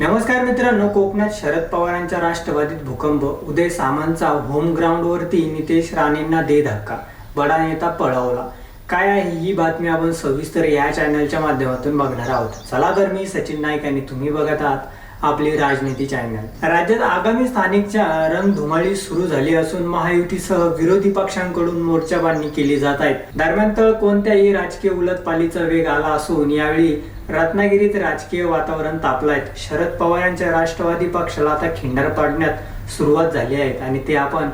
नमस्कार मित्रांनो कोकणात शरद पवारांच्या राष्ट्रवादीत भूकंप उदय सामंतचा होम ग्राउंडवरती नितेश राणेंना दे धक्का बडा नेता पळवला. काय आहे ही बातमी आपण सविस्तर या चॅनलच्या माध्यमातून बघणार आहोत. चला तर मी सचिन नाईक आणि तुम्ही बघत आहात आपली राजनीती चॅनल राज्यात आगामी स्थानिकच्या रणधुमाळी सुरू झाली असून महायुतीसह विरोधी पक्षांकडून मोर्चाबांधणी केली जात आहे. दरम्यान तर कोणत्याही राजकीय उलटपालीचा वेग आला असून यावेळी रत्नागिरीत राजकीय वातावरण तापलंय शरद पवार यांच्या राष्ट्रवादी पक्षाला आता खिंडार पाडण्यात सुरुवात झाली आहे आणि ते आपण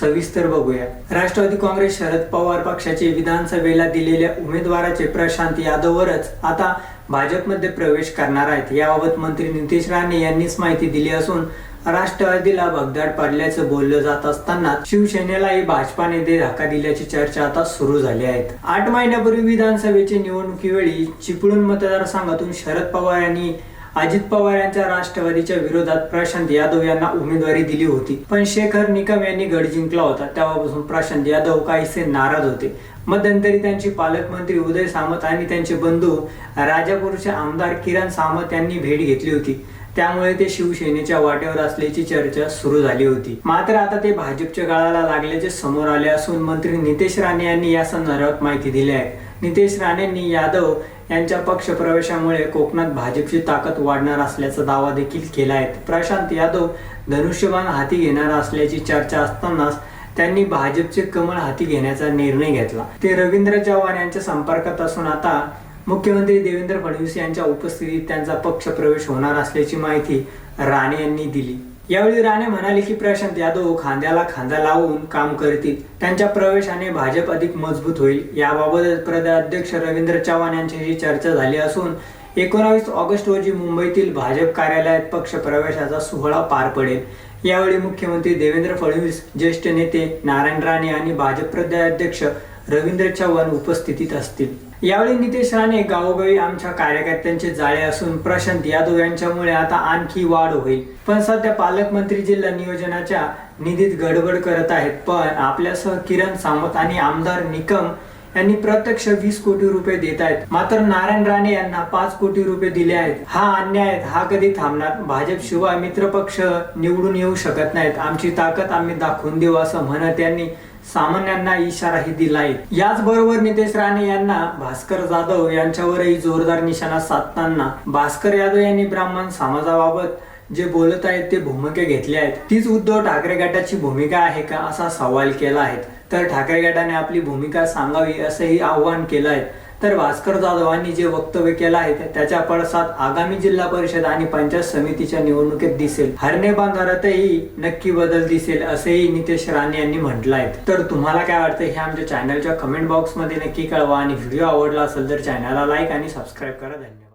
सविस्तर बघूया. राष्ट्रवादी काँग्रेस शरद पवार पक्षाचे विधानसभेला दिलेल्या उमेदवाराचे प्रशांत यादववरच आता भाजपमध्ये प्रवेश करणार आहेत. याबाबत मंत्री नितेश राणे यांनीच माहिती दिली असून राष्ट्रवादीला भगदाड पडल्याचं बोललं जात असताना शिवसेनेलाही भाजपाने नेते धक्का दिल्याची चर्चा आता सुरू झाली आहे. आठ महिन्यापूर्वी विधानसभेच्या निवडणुकीवेळी चिपळूण मतदारसंघातून शरद पवार यांनी अजित पवार यांच्या राष्ट्रवादीच्या विरोधात प्रशांत यादव यांना उमेदवारी दिली होती. पण शेखर निकम यांनी गड जिंकला होता. तेव्हापासून प्रशांत यादव काहीसे नाराज होते. मध्यंतरी त्यांचे पालकमंत्री उदय सामंत आणि त्यांचे बंधू राजापूरचे आमदार किरण सामंत यांनी भेट घेतली होती. त्यामुळे ते शिवसेनेच्या वाटेवर असल्याची चर्चा सुरू झाली होती. मात्र आता ते भाजपच्या गाळाला लागल्याचे समोर आले असून मंत्री नितेश राणे यांनी या संदर्भात माहिती दिली आहे. नितेश राणेंनी यादव यांच्या पक्ष प्रवेशामुळे कोकणात भाजपची ताकद वाढणार असल्याचा दावा देखील केला आहे. प्रशांत यादव धनुष्यबाण हाती घेणार असल्याची चर्चा असतानाच त्यांनी भाजपचे कमळ हाती घेण्याचा निर्णय घेतला. ते रवींद्र चव्हाण यांच्या संपर्कात असून आता मुख्यमंत्री देवेंद्र फडणवीस यांच्या उपस्थितीत त्यांचा पक्ष प्रवेश होणार असल्याची माहिती राणे यांनी दिली. यावेळी राणे म्हणाले की प्रशांत यादव खांद्याला खांदा लावून काम करतील. त्यांच्या प्रवेशाने भाजप अधिक मजबूत होईल. याबाबत प्रदेशाध्यक्ष रवींद्र चव्हाण यांच्याशी चर्चा झाली असून एकोणावीस ऑगस्ट रोजी मुंबईतील भाजप कार्यालयात पक्ष प्रवेशाचा सोहळा पार पडेल. यावेळी मुख्यमंत्री देवेंद्र फडणवीस ज्येष्ठ नेते नारायण राणे आणि भाजप प्रदेशाध्यक्ष रवींद्र चव्हाण उपस्थितीत असतील. यावेळी नितेश राणे गावोगावी आमच्या कार्यकर्त्यांचे जाळे असून प्रशांत यादव यांच्यामुळे आता आणखी वाढ होईल. पण सध्या पालकमंत्री जिल्हा नियोजनाच्या निधीत गडबड करत आहेत. पण आपल्यासह किरण सामंत आणि आमदार निकम यांनी प्रत्यक्ष वीस कोटी रुपये देत आहेत. मात्र नारायण राणे यांना पाच कोटी रुपये दिले आहेत. हा अन्याय हा कधी थांबणार? भाजप शिवाय मित्रपक्ष निवडून येऊ शकत नाहीत. आमची ताकद आम्ही दाखवून देऊ असं म्हणत यांनी सामान्यांना इशाराही दिलाय. याचबरोबर नितेश राणे यांना भास्कर जाधव यांच्यावरही जोरदार निशाणा साधताना भास्कर यादव यांनी ब्राह्मण समाजाबाबत जे बोलत आहेत ते भूमिका घेतल्या आहेत. तीच उद्धव ठाकरे गटाची भूमिका आहे का असा सवाल केला आहे. तर ठाकरे गटाने आपली भूमिका सांगावी असंही आव्हान केलं आहे. तर भास्कर जाधवांनी जे वक्तव्य केलं आहे त्याच्या पडसाद आगामी जिल्हा परिषद आणि पंचायत समितीच्या निवडणुकीत दिसेल. हरणे बांधारातही नक्की बदल दिसेल असेही नितेश राणे यांनी म्हटलं आहे तर तुम्हाला काय वाटतं हे आमच्या चॅनलच्या कमेंट बॉक्समध्ये नक्की कळवा आणि व्हिडिओ आवडला असेल तर चॅनलला लाईक आणि सबस्क्राईब करा. धन्यवाद.